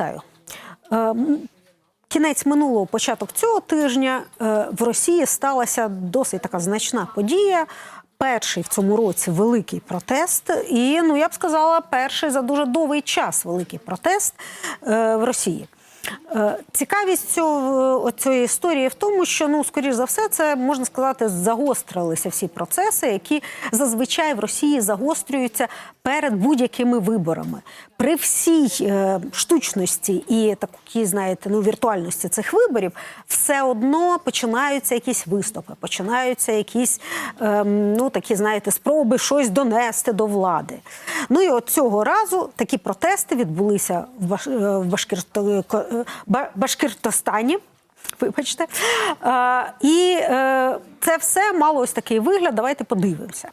Нагадаю, е, кінець минулого, початок цього тижня е, в Росії сталася досить така значна подія. Перший в цьому році великий протест, і ну я б сказала, перший за дуже довгий час великий протест е, в Росії. Е, Цікавість цього цієї історії в тому, що ну, скоріш за все, це можна сказати, загострилися всі процеси, які зазвичай в Росії загострюються перед будь-якими виборами. При всій е, штучності і такій, знаєте, ну віртуальності цих виборів, все одно починаються якісь виступи, починаються якісь ем, ну такі, знаєте, спроби щось донести до влади. Ну і от цього разу такі протести відбулися в, Баш... Башкиртостані. Вибачте. І е, це все мало ось такий вигляд. Давайте подивимося.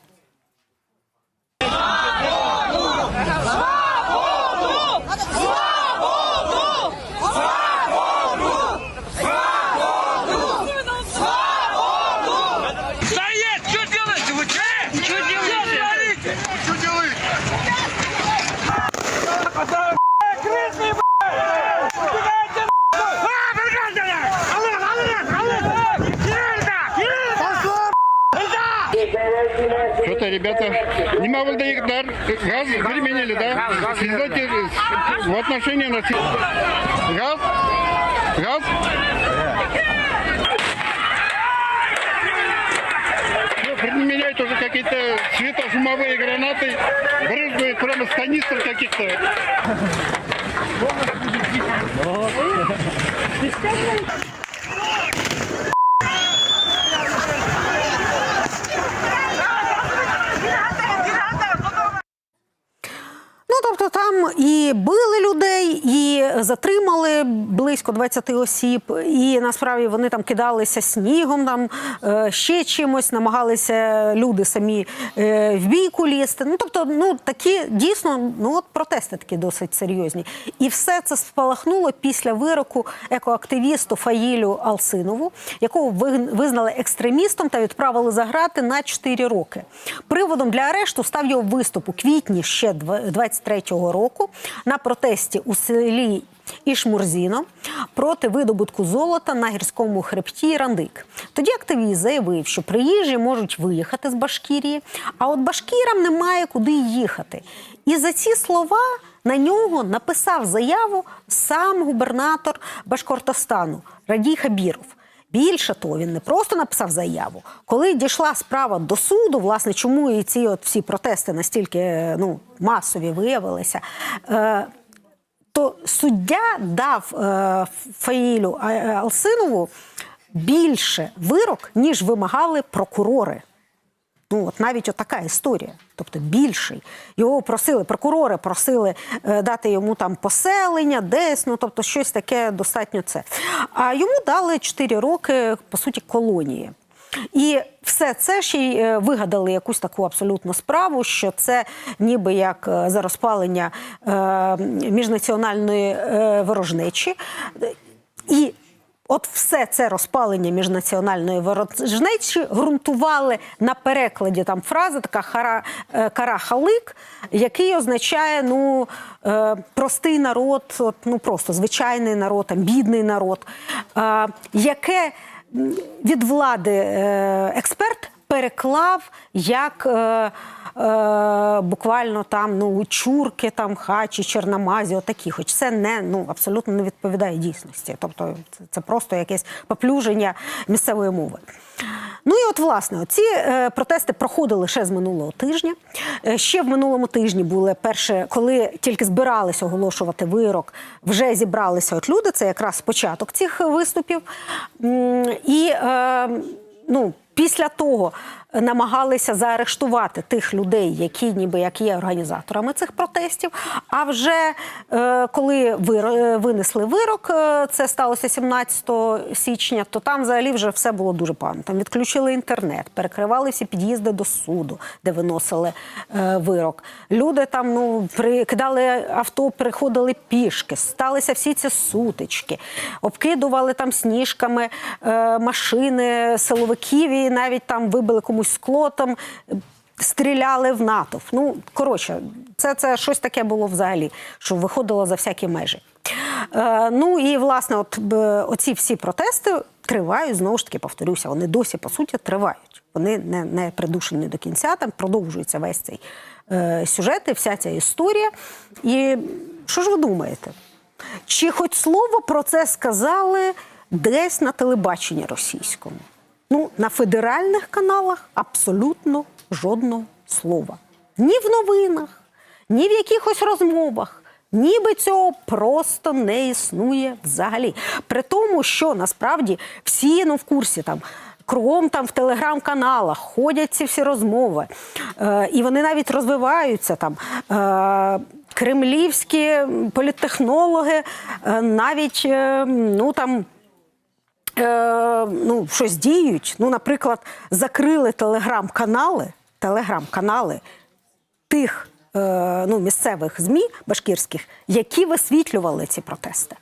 Что-то, ребята, не могу доехать, газ применили, да? Связайте в отношении на... Газ? Газ? Ну, применяют уже какие-то светошумовые гранаты, брызгают прямо с канистр каких-то. Ну, близько 20 осіб, і насправді вони там кидалися снігом, там е, ще чимось, намагалися люди самі е, в бійку лізти. Ну, тобто, ну такі дійсно ну от протести такі досить серйозні. І все це спалахнуло після вироку екоактивісту Фаїлю Алсинову, якого визнали екстремістом та відправили за грати на 4 роки. Приводом для арешту став його виступ у квітні ще 23-го року на протесті у селі Ішмурзіно проти видобутку золота на гірському хребті Рандик. Тоді активіст заявив, що приїжджі можуть виїхати з Башкірії, а от башкірам немає куди їхати. І за ці слова на нього написав заяву сам губернатор Башкортостану Радій Хабіров. Більше того, він не просто написав заяву. Коли дійшла справа до суду, власне, чому і ці от всі протести настільки ну, масові виявилися. Е, то суддя дав е, Фаїлю е, Алсинову більше вирок, ніж вимагали прокурори. Ну, от навіть отака історія. Тобто більший. Його просили, прокурори просили е, дати йому там поселення, десь, ну тобто щось таке достатньо це. А йому дали 4 роки, по суті, колонії. І все це ще й е, вигадали якусь таку абсолютну справу, що це ніби як е, за розпалення е, міжнаціональної ворожнечі. І От все це розпалення міжнаціональної ворожнечі ґрунтували на перекладі там фрази, така хара, е, карахалик, який означає ну, простий народ, от, ну просто звичайний народ, там, бідний народ, яке від влади е, експерт переклав як е, е, буквально там ну, чурки, там, хачі, черномазі, отакі. Хоч це не, ну, абсолютно не відповідає дійсності. Тобто це, це просто якесь поплюження місцевої мови. Ну і от, власне, ці е, протести проходили ще з минулого тижня. Е, ще в минулому тижні були перше, коли тільки збиралися оголошувати вирок, вже зібралися от люди. Це якраз початок цих виступів. І е, ну, після того намагалися заарештувати тих людей, які ніби як є організаторами цих протестів. А вже е, коли е, винесли вирок, е, це сталося 17 січня, то там взагалі вже все було дуже погано. Там відключили інтернет, перекривали всі під'їзди до суду, де виносили вирок. Люди там ну прикидали авто, приходили пішки, сталися всі ці сутички, обкидували там сніжками машини силовиків і навіть там вибили комусь скло там. Стріляли в натовп. Ну, коротше, це, це щось таке було взагалі, що виходило за всякі межі. Е, ну і власне, от оці всі протести тривають, знову ж таки, повторюся, вони досі по суті тривають. Вони не, не придушені до кінця, там продовжується весь цей е, сюжет і вся ця історія. І що ж ви думаєте? Чи хоч слово про це сказали десь на телебаченні російському? Ну, на федеральних каналах абсолютно жодного слова. Ні в новинах, ні в якихось розмовах. Ніби цього просто не існує взагалі. При тому, що насправді всі ну, в курсі там. Кругом там в телеграм-каналах ходять ці всі розмови, е, і вони навіть розвиваються там. Е, кремлівські політтехнологи е, навіть е, ну там е, ну, щось діють. Ну, наприклад, закрили телеграм-канали, телеграм-канали тих е, ну, місцевих ЗМІ башкірських, які висвітлювали ці протести.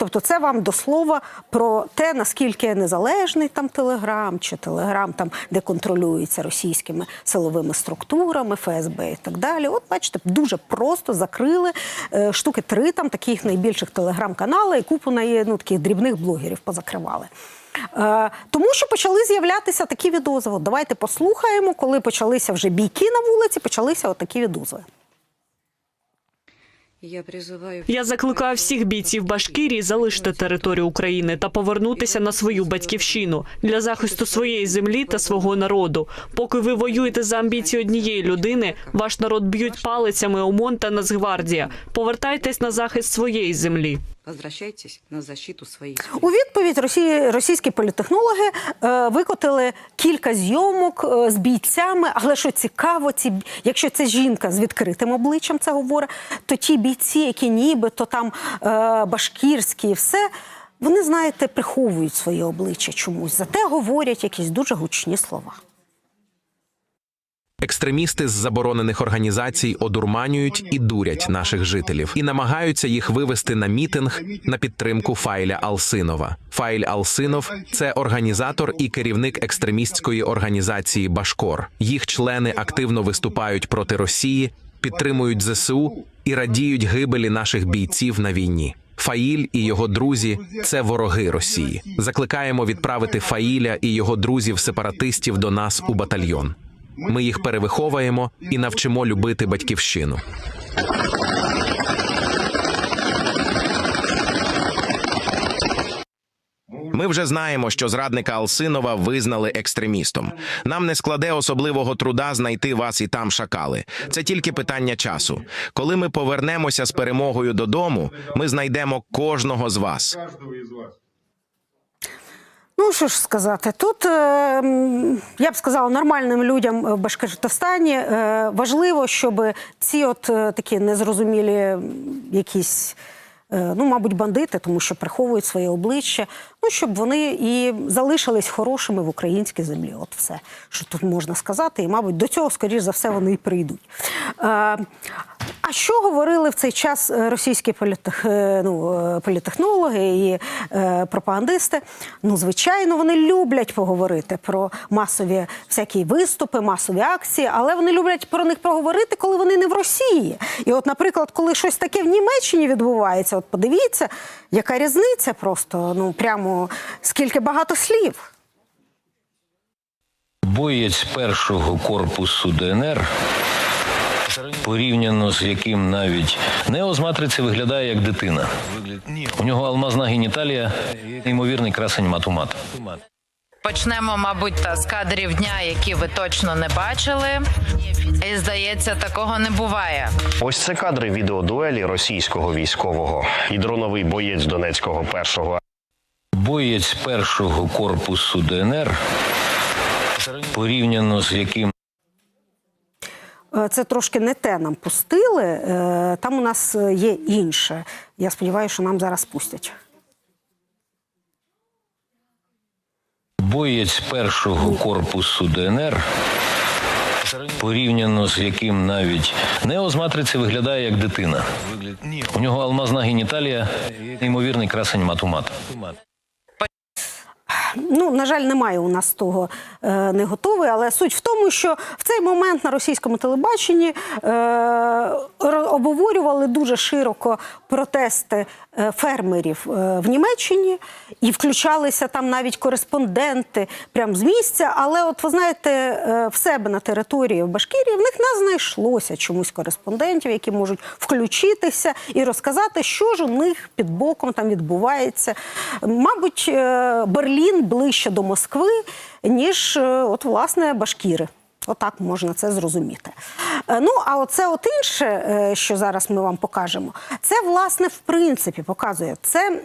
Тобто, це вам до слова про те, наскільки незалежний там Телеграм чи Телеграм, там, де контролюється російськими силовими структурами, ФСБ і так далі. От бачите, дуже просто закрили е, штуки три там таких найбільших телеграм-канали і купу на ну, таких дрібних блогерів позакривали. Е, тому що почали з'являтися такі відозви. Давайте послухаємо, коли почалися вже бійки на вулиці, почалися от такі відозви. Я призиваю Я закликаю всіх бійців Башкирії залишити територію України та повернутися на свою батьківщину для захисту своєї землі та свого народу. Поки ви воюєте за амбіції однієї людини, ваш народ б'ють палицями ОМОН та Нацгвардія. Повертайтесь на захист своєї землі. Возвращайтесь на защиту своей У відповідь росі... російські політехнологи е, викотили кілька зйомок е, з бійцями. Але що цікаво, ці... якщо це жінка з відкритим обличчям це говорить, то ті бійці, які нібито там е, башкірські і все. Вони, знаєте, приховують своє обличчя чомусь, зате говорять якісь дуже гучні слова. Екстремісти з заборонених організацій одурманюють і дурять наших жителів і намагаються їх вивести на мітинг на підтримку Файля Алсинова. Файль Алсинов це організатор і керівник екстремістської організації Башкор. Їх члени активно виступають проти Росії, підтримують ЗСУ і радіють гибелі наших бійців на війні. Фаїль і його друзі це вороги Росії. Закликаємо відправити Фаїля і його друзів-сепаратистів до нас у батальйон. Ми їх перевиховуємо і навчимо любити батьківщину. Ми вже знаємо, що зрадника Алсинова визнали екстремістом. Нам не складе особливого труда знайти вас і там шакали. Це тільки питання часу. Коли ми повернемося з перемогою додому, ми знайдемо кожного з вас. Ну, що ж сказати, тут е, я б сказала, нормальним людям в Башкортостані е, важливо, щоб ці от е, такі незрозумілі якісь. е, Ну, мабуть, бандити, тому що приховують своє обличчя. Ну, щоб вони і залишились хорошими в українській землі. От все, що тут можна сказати. І, мабуть, до цього, скоріш за все, вони і прийдуть. Е, а що говорили в цей час е, російські політех... ну, е, політехнологи і пропагандисти? Ну, звичайно, вони люблять поговорити про масові всякі виступи, масові акції, але вони люблять про них поговорити, коли вони не в Росії. І, от, наприклад, коли щось таке в Німеччині відбувається, от подивіться, яка різниця просто, ну прямо скільки багато слів. Боєць першого корпусу ДНР, порівняно з яким навіть Нео з матриці виглядає як дитина. У нього алмазна геніталія, неймовірний красень матумат. Почнемо, мабуть, та з кадрів дня, які ви точно не бачили. І здається, такого не буває. Ось це кадри відеодуелі російського військового і дроновий боєць Донецького першого Боєць першого корпусу ДНР, порівняно з яким Е, Це трошки не те нам пустили. е, Там у нас е, є інше. Я сподіваюся, що нам зараз пустять. боєць першого корпусу ДНР, порівняно з яким навіть Нео з матриці виглядає як дитина. У нього алмазна геніталія, неймовірний красень матумат. Ну, на жаль, немає у нас того е, не готовий, але суть в тому, що в цей момент на російському телебаченні е, обговорювали дуже широко протести е, фермерів в Німеччині і включалися там навіть кореспонденти прямо з місця. Але, от ви знаєте, в себе на території в Башкірії в них не знайшлося чомусь кореспондентів, які можуть включитися і розказати, що ж у них під боком там відбувається. Мабуть, е, Берлін ближче до Москви, ніж е, от власне Башкіри. Отак можна це зрозуміти. Е, Ну, а оце от інше, е, що зараз ми вам покажемо, це власне в принципі показує. Це,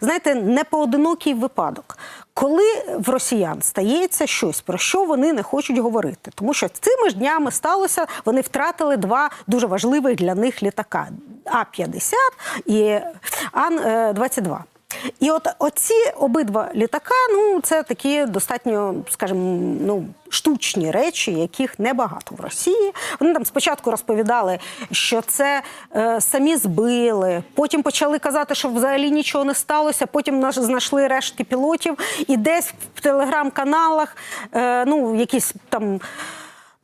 знаєте, не поодинокий випадок. Коли в росіян стається щось, про що вони не хочуть говорити, тому що цими ж днями сталося, вони втратили два дуже важливих для них літака: А-50 і Ан-22. І от оці обидва літака, ну це такі достатньо, скажімо, ну штучні речі, яких небагато в Росії. Вони там спочатку розповідали, що це е, самі збили. Потім почали казати, що взагалі нічого не сталося. Потім наш знайшли рештки пілотів, і десь в телеграм-каналах, е, ну якісь там.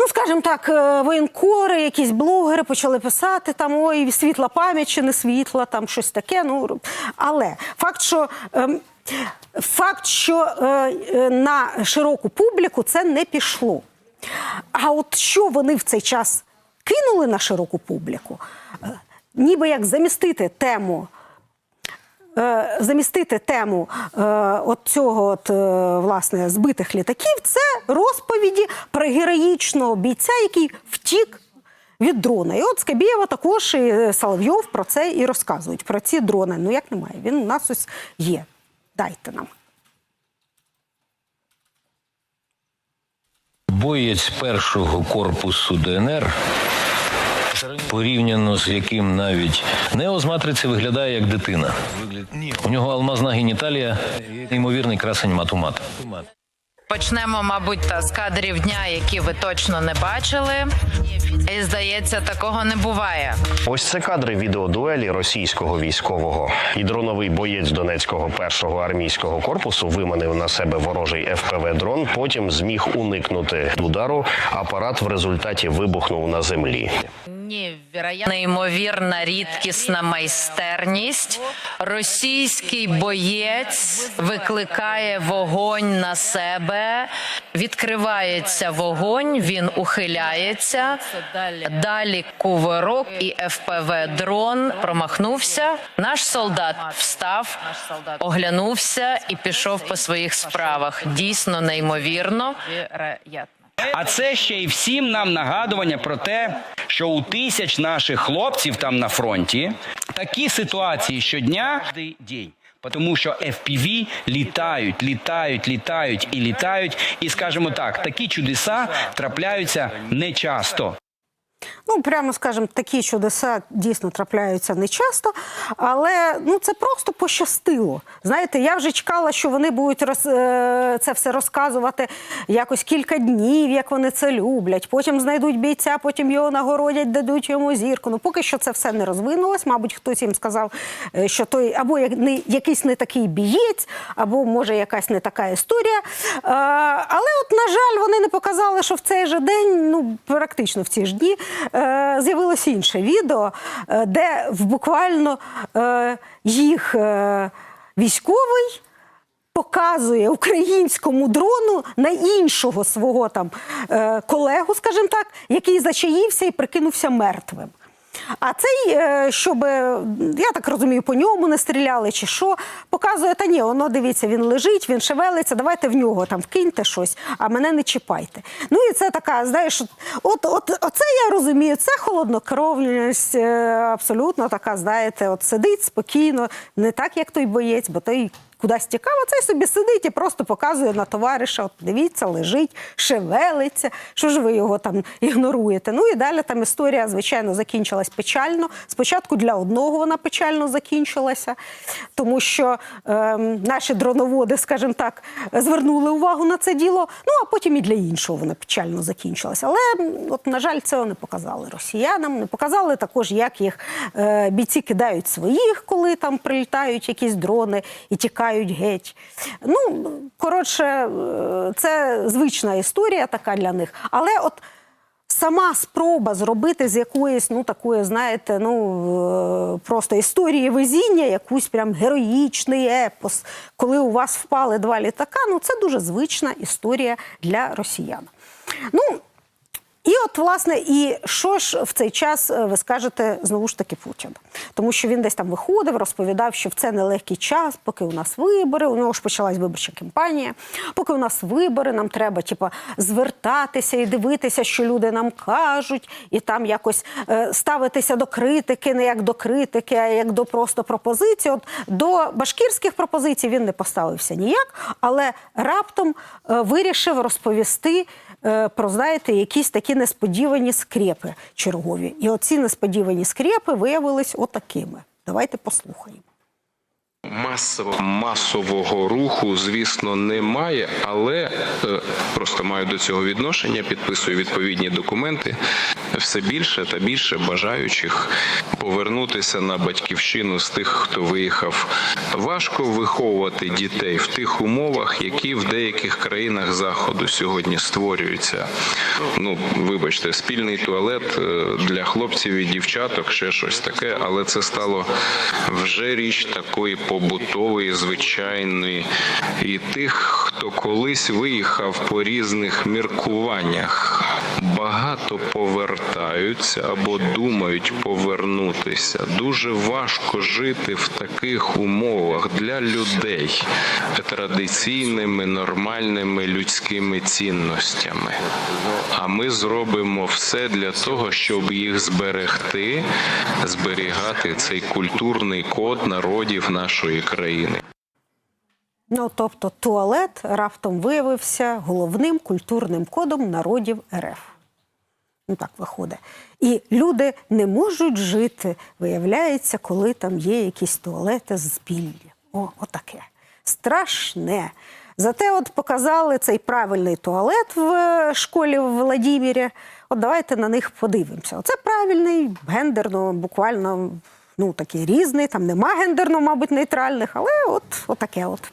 Ну, скажімо так, е, воєнкори, якісь блогери почали писати там ой, світла пам'ять чи не світла, там щось таке. Ну але факт, що ем, факт, що е, е, на широку публіку це не пішло. А от що вони в цей час кинули на широку публіку, ніби як замістити тему замістити тему е, от цього от, е, власне збитих літаків, це розповіді про героїчного бійця, який втік. Від дрона. І от Скабєєва також і Соловйов про це і розказують. Про ці дрони. Ну як немає? Він у нас ось є. Дайте нам. Боєць першого корпусу ДНР, порівняно з яким навіть Нео з матриці виглядає як дитина. У нього алмазна геніталія, неймовірний красень матумат. Почнемо, мабуть, та з кадрів дня, які ви точно не бачили. І здається, такого не буває. Ось це кадри відеодуелі російського військового. І дроновий боєць Донецького першого армійського корпусу виманив на себе ворожий ФПВ дрон. Потім зміг уникнути удару. Апарат в результаті вибухнув на землі. Неймовірна рідкісна майстерність. Російський боєць викликає вогонь на себе, відкривається вогонь, він ухиляється. Далі кувирок і ФПВ дрон промахнувся. Наш солдат встав, оглянувся і пішов по своїх справах. Дійсно неймовірно. А це ще й всім нам нагадування про те, що у тисяч наших хлопців там на фронті такі ситуації щодня. Тому що FPV літають, літають, літають і літають. І скажімо так, такі чудеса трапляються нечасто. Ну, прямо скажемо, такі чудеса дійсно трапляються нечасто, але ну це просто пощастило. Знаєте, я вже чекала, що вони будуть роз, е, це все розказувати якось кілька днів, як вони це люблять. Потім знайдуть бійця, потім його нагородять, дадуть йому зірку. Ну, поки що це все не розвинулось. Мабуть, хтось їм сказав, е, що той або як не якийсь не такий бієць, або може якась не така історія. Е, але, от, на жаль, вони не показали, що в цей же день, ну практично в ці ж дні. Е, З'явилося інше відео, е, де буквально е, їх військовий показує українському дрону на іншого свого там колегу, скажімо так, який зачаївся і прикинувся мертвим. А цей, е, щоб, е, я так розумію, по ньому не стріляли чи що, показує, та ні, воно дивіться, він лежить, він шевелиться, давайте в нього там вкиньте щось, а мене не чіпайте. Ну і це така, знаєш, от, от, оце я розумію, це холоднокровність, е, абсолютно така, знаєте, от сидить спокійно, не так, як той боєць, бо той кудись тікав, а цей собі сидить і просто показує на товариша, от дивіться, лежить, шевелиться, що ж ви його там ігноруєте. Ну і далі там історія, звичайно, закінчилась печально. Спочатку для одного вона печально закінчилася, тому що ем, наші дроноводи, скажімо так, звернули увагу на це діло. Ну а потім і для іншого вона печально закінчилася. Але от, на жаль, цього не показали росіянам, не показали також, як їх е, бійці кидають своїх, коли там прилітають якісь дрони і тікають тікають геть. Ну, коротше, е, це звична історія така для них. Але от сама спроба зробити з якоїсь, ну такої, знаєте, ну е, просто історії везіння, якусь прям героїчний епос, коли у вас впали два літака, ну це дуже звична історія для росіян. Ну, і от, власне, і що ж в цей час е, ви скажете знову ж таки Путін? Тому що він десь там виходив, розповідав, що в це нелегкий час, поки у нас вибори. У нього ж почалась виборча кампанія. Поки у нас вибори, нам треба типа звертатися і дивитися, що люди нам кажуть, і там якось е, ставитися до критики, не як до критики, а як до просто пропозицій. От до башкірських пропозицій він не поставився ніяк, але раптом е, вирішив розповісти про знаєте, якісь такі несподівані скрепи чергові. І оці несподівані скрепи виявились отакими. Давайте послухаємо. Масово масового руху, звісно, немає, але е, просто маю до цього відношення, підписую відповідні документи. Все більше та більше бажаючих повернутися на батьківщину з тих, хто виїхав. Важко виховувати дітей в тих умовах, які в деяких країнах заходу сьогодні створюються. Ну, вибачте, спільний туалет е, для хлопців і дівчаток, ще щось таке, але це стало вже річ такої побутової, звичайної. І тих, хто колись виїхав по різних міркуваннях, багато повертаються або думають повернутися. Дуже важко жити в таких умовах для людей традиційними, нормальними людськими цінностями. А ми зробимо все для того, щоб їх зберегти, зберігати цей культурний код народів нашої країни. Ну, тобто, туалет раптом виявився головним культурним кодом народів РФ. Ну так виходить. І люди не можуть жити, виявляється, коли там є якісь туалети з біллі. О, отаке. Страшне. Зате от показали цей правильний туалет в е, школі в Владімірі. От давайте на них подивимося. Оце правильний, гендерно, буквально ну, такий різний. Там нема гендерно, мабуть, нейтральних, але от отаке от.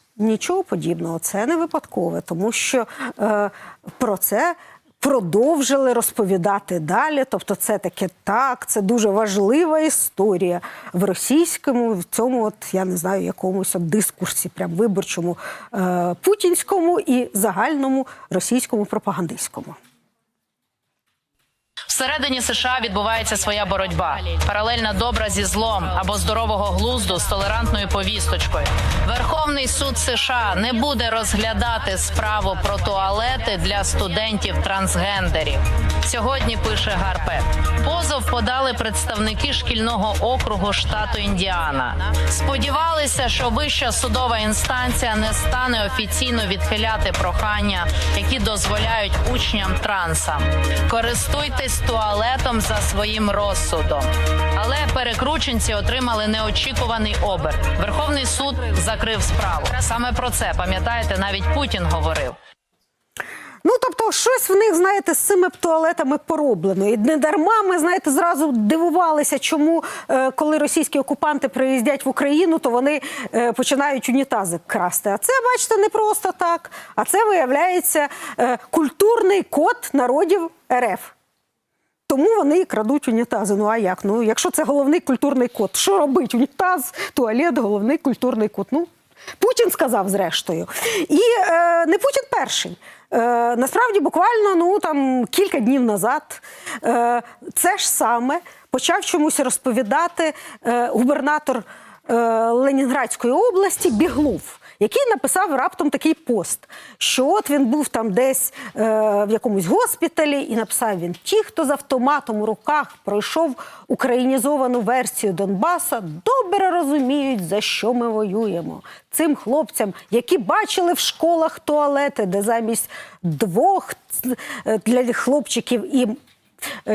Нічого подібного, це не випадкове, тому що е, про це продовжили розповідати далі. Тобто, це таке так, це дуже важлива історія в російському, в цьому, от я не знаю, якомусь от дискурсі, прям виборчому е, путінському і загальному російському пропагандистському. Всередині США відбувається своя боротьба, паралельна добра зі злом або здорового глузду з толерантною повісточкою. Верховний суд США не буде розглядати справу про туалети для студентів трансгендерів. Сьогодні пише Гарпет. Позов подали представники шкільного округу штату Індіана. Сподівалися, що вища судова інстанція не стане офіційно відхиляти прохання, які дозволяють учням трансам. Користуйтесь туалетом за своїм розсудом. Але перекрученці отримали неочікуваний оберт. Верховний суд закрив справу. Саме про це пам'ятаєте, навіть Путін говорив. Ну, тобто, щось в них, знаєте, з цими туалетами пороблено. І не дарма ми, знаєте, зразу дивувалися, чому, е, коли російські окупанти приїздять в Україну, то вони е, починають унітази красти. А це, бачите, не просто так. А це виявляється е, культурний код народів РФ. Тому вони і крадуть унітази. Ну а як? Ну, якщо це головний культурний код, що робить? Унітаз, туалет, головний культурний код. Ну, Путін сказав, зрештою. І е, не Путін перший. Е, насправді, буквально ну, там, кілька днів назад е, це ж саме почав чомусь розповідати е, губернатор е, Ленінградської області Біглов, який написав раптом такий пост, що от він був там десь е, в якомусь госпіталі, і написав він: ті, хто з автоматом у руках пройшов українізовану версію Донбаса, добре розуміють, за що ми воюємо. Цим хлопцям, які бачили в школах туалети, де замість двох е, для хлопчиків і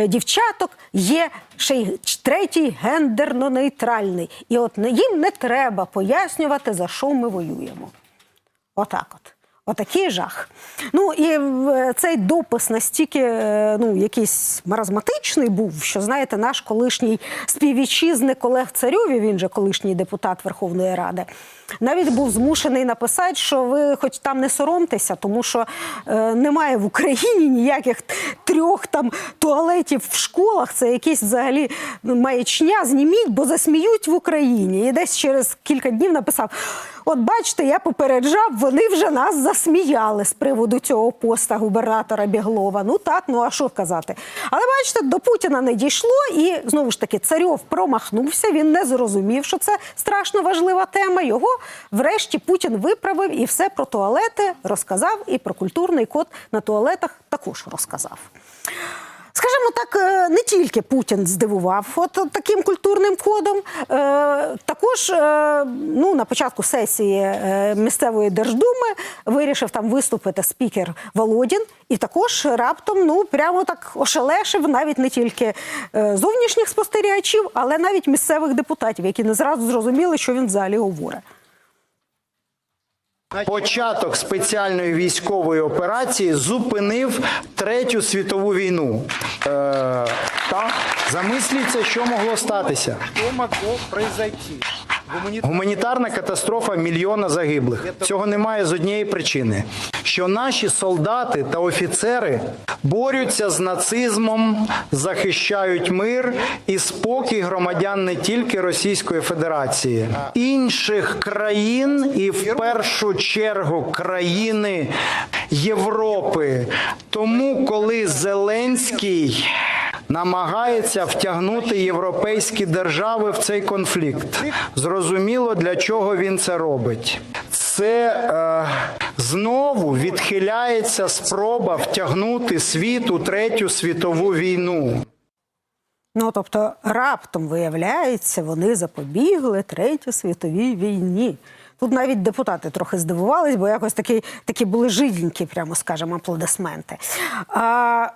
дівчаток є ще й третій гендерно-нейтральний. І от їм не треба пояснювати, за що ми воюємо. Отак от. Отакий жах. Ну і цей допис настільки е, ну, якийсь маразматичний був, що знаєте, наш колишній співвітчизник Олег Царьові, він же колишній депутат Верховної Ради, навіть був змушений написати, що ви хоч там не соромтеся, тому що е, немає в Україні ніяких трьох там туалетів в школах. Це якийсь взагалі маячня, зніміть, бо засміють в Україні. І десь через кілька днів написав: От бачите, я попереджав, вони вже нас засміяли з приводу цього поста губернатора Біглова. Ну так, ну а що казати? Але бачите, до Путіна не дійшло, і знову ж таки царьов промахнувся. Він не зрозумів, що це страшно важлива тема. Його врешті Путін виправив і все про туалети розказав, і про культурний код на туалетах також розказав. Скажімо так, е, не тільки Путін здивував от таким культурним кодом. Е, Також е, ну, на початку сесії місцевої держдуми вирішив там виступити спікер Володін, і також раптом ну прямо так ошелешив навіть не тільки зовнішніх спостерігачів, але навіть місцевих депутатів, які не зразу зрозуміли, що він взагалі говорить. Початок спеціальної військової операції зупинив Третю світову війну. Е, та замисліться, що могло статися. Що могло произойти? Гуманітарна катастрофа мільйона загиблих. Цього немає з однієї причини, що наші солдати та офіцери борються з нацизмом, захищають мир і спокій громадян не тільки Російської Федерації, інших країн і в першу чергу країни Європи. Тому, коли Зеленський намагається втягнути європейські держави в цей конфлікт. Зрозуміло, для чого він це робить. Це е, знову відхиляється спроба втягнути світ у третю світову війну. Ну тобто, раптом виявляється, вони запобігли Третій світовій війні. Тут навіть депутати трохи здивувались, бо якось такі, такі були жиденькі, прямо скажемо, аплодисменти. А,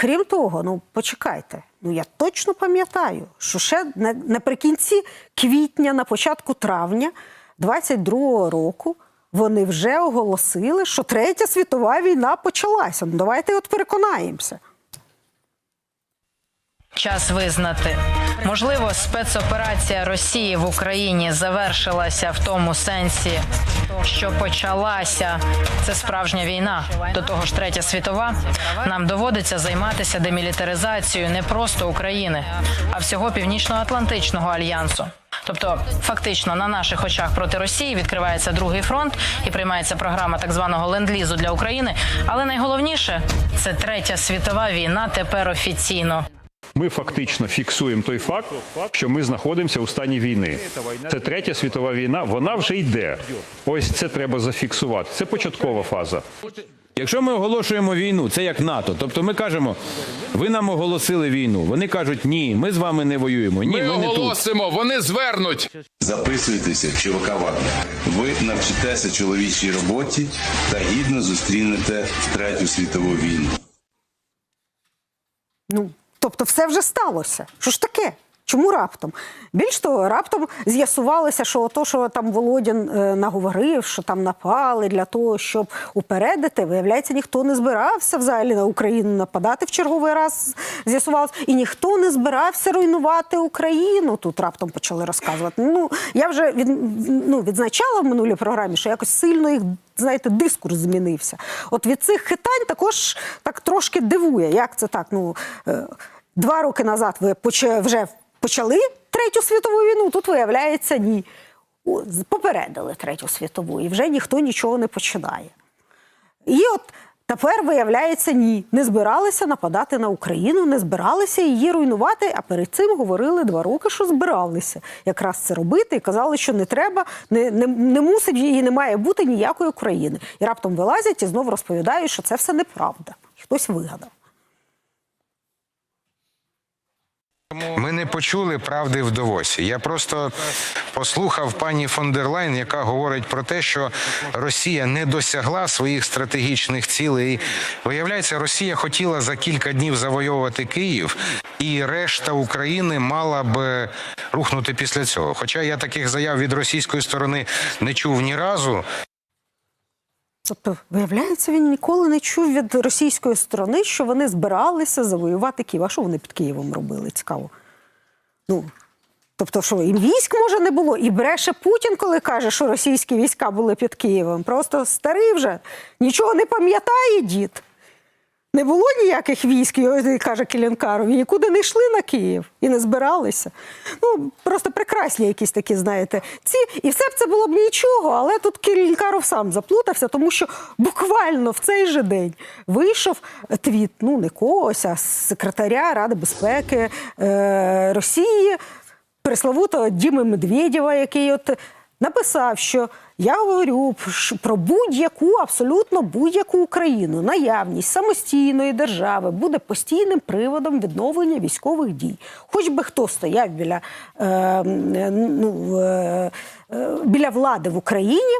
крім того, ну почекайте, ну я точно пам'ятаю, що ще на- наприкінці квітня, на початку травня 22-го року. Вони вже оголосили, що Третя світова війна почалася. Ну давайте от переконаємося. Час визнати. Можливо, спецоперація Росії в Україні завершилася в тому сенсі, що почалася це справжня війна. До того ж, третя світова. Нам доводиться займатися демілітаризацією не просто України, а всього північно-атлантичного альянсу. Тобто, фактично, на наших очах проти Росії відкривається другий фронт і приймається програма так званого ленд-лізу для України. Але найголовніше це третя світова війна тепер офіційно. Ми фактично фіксуємо той факт, що ми знаходимося у стані війни. Це третя світова війна, вона вже йде. Ось це треба зафіксувати. Це початкова фаза. Якщо ми оголошуємо війну, це як НАТО. Тобто ми кажемо, ви нам оголосили війну. Вони кажуть, ні, ми з вами не воюємо. Ні, ми, не тут. вони звернуть. Записуйтеся в Вагнер. Ви навчитеся чоловічій роботі та гідно зустрінете Третю світову війну. Ну, тобто, все вже сталося. Що ж таке? Чому раптом? Більш того, раптом з'ясувалося, що то, що там Володін е, наговорив, що там напали для того, щоб упередити, виявляється, ніхто не збирався взагалі на Україну нападати в черговий раз. З'ясувалося, і ніхто не збирався руйнувати Україну. Тут раптом почали розказувати. Ну я вже від, ну, відзначала в минулій програмі, що якось сильно їх. Знаєте, дискурс змінився. От від цих хитань також так трошки дивує. Як це так? Ну е, два роки назад ви вже почали Третю світову війну, тут виявляється ні. Попередили Третю світову, і вже ніхто нічого не починає. І от Тепер виявляється, ні, не збиралися нападати на Україну, не збиралися її руйнувати. А перед цим говорили два роки, що збиралися якраз це робити, і казали, що не треба, не, не, не мусить її, не має бути ніякої України. І раптом вилазять і знову розповідають, що це все неправда. Хтось вигадав. Ми не почули правди в Довосі. Я просто послухав пані фон дер Лайн, яка говорить про те, що Росія не досягла своїх стратегічних цілей. Виявляється, Росія хотіла за кілька днів завойовувати Київ, і решта України мала б рухнути після цього. Хоча я таких заяв від російської сторони не чув ні разу. Тобто, виявляється, він ніколи не чув від російської сторони, що вони збиралися завоювати Київ. А що вони під Києвом робили? Цікаво. Ну, тобто, що і військ може не було, і бреше Путін, коли каже, що російські війська були під Києвом. Просто старий вже нічого не пам'ятає дід. Не було ніяких військ, каже Келінкаров, нікуди не йшли на Київ і не збиралися. Ну, просто прекрасні якісь такі, знаєте, ці. І все б це було б нічого, але тут Келінкаров сам заплутався, тому що буквально в цей же день вийшов твіт, ну не когось, а секретаря Ради безпеки е, Росії, пресловутого Діми Медведєва, який от написав, що я говорю про будь-яку, абсолютно будь-яку Україну. Наявність самостійної держави буде постійним приводом відновлення військових дій. Хоч би хто стояв біля, е, ну, е, е, біля влади в Україні,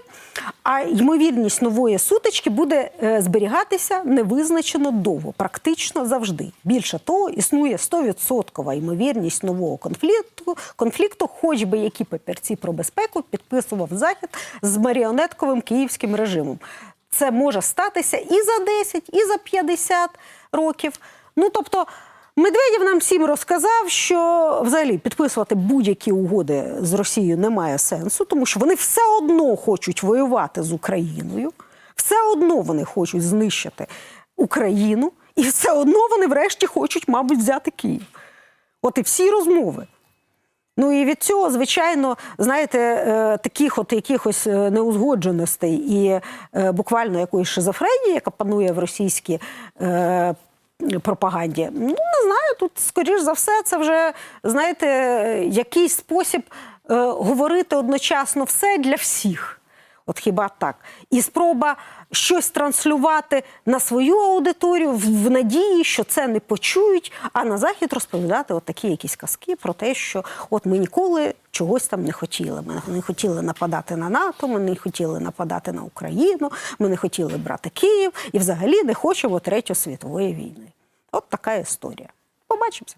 а ймовірність нової сутички буде е, зберігатися невизначено довго, практично завжди. Більше того, існує 100% ймовірність нового конфлікту, конфлікту, хоч би які папірці про безпеку підписував Захід з маріонетковим київським режимом. Це може статися і за 10, і за 50 років. Ну тобто. Медведєв нам всім розказав, що взагалі підписувати будь-які угоди з Росією немає сенсу, тому що вони все одно хочуть воювати з Україною, все одно вони хочуть знищити Україну, і все одно вони врешті хочуть, мабуть, взяти Київ. От і всі розмови. Ну і від цього, звичайно, знаєте, е, таких от якихось е, неузгодженостей і е, буквально якоїсь шизофренії, яка панує в російській пропаганді. Ну, не знаю, тут, скоріш за все, це вже, знаєте, якийсь спосіб говорити одночасно все для всіх. От хіба так? І спроба щось транслювати на свою аудиторію в, надії, що це не почують, а на захід розповідати от такі якісь казки про те, що от ми ніколи чогось там не хотіли. Ми не хотіли нападати на НАТО, ми не хотіли нападати на Україну, ми не хотіли брати Київ і взагалі не хочемо Третьої світової війни. От така історія. Побачимося.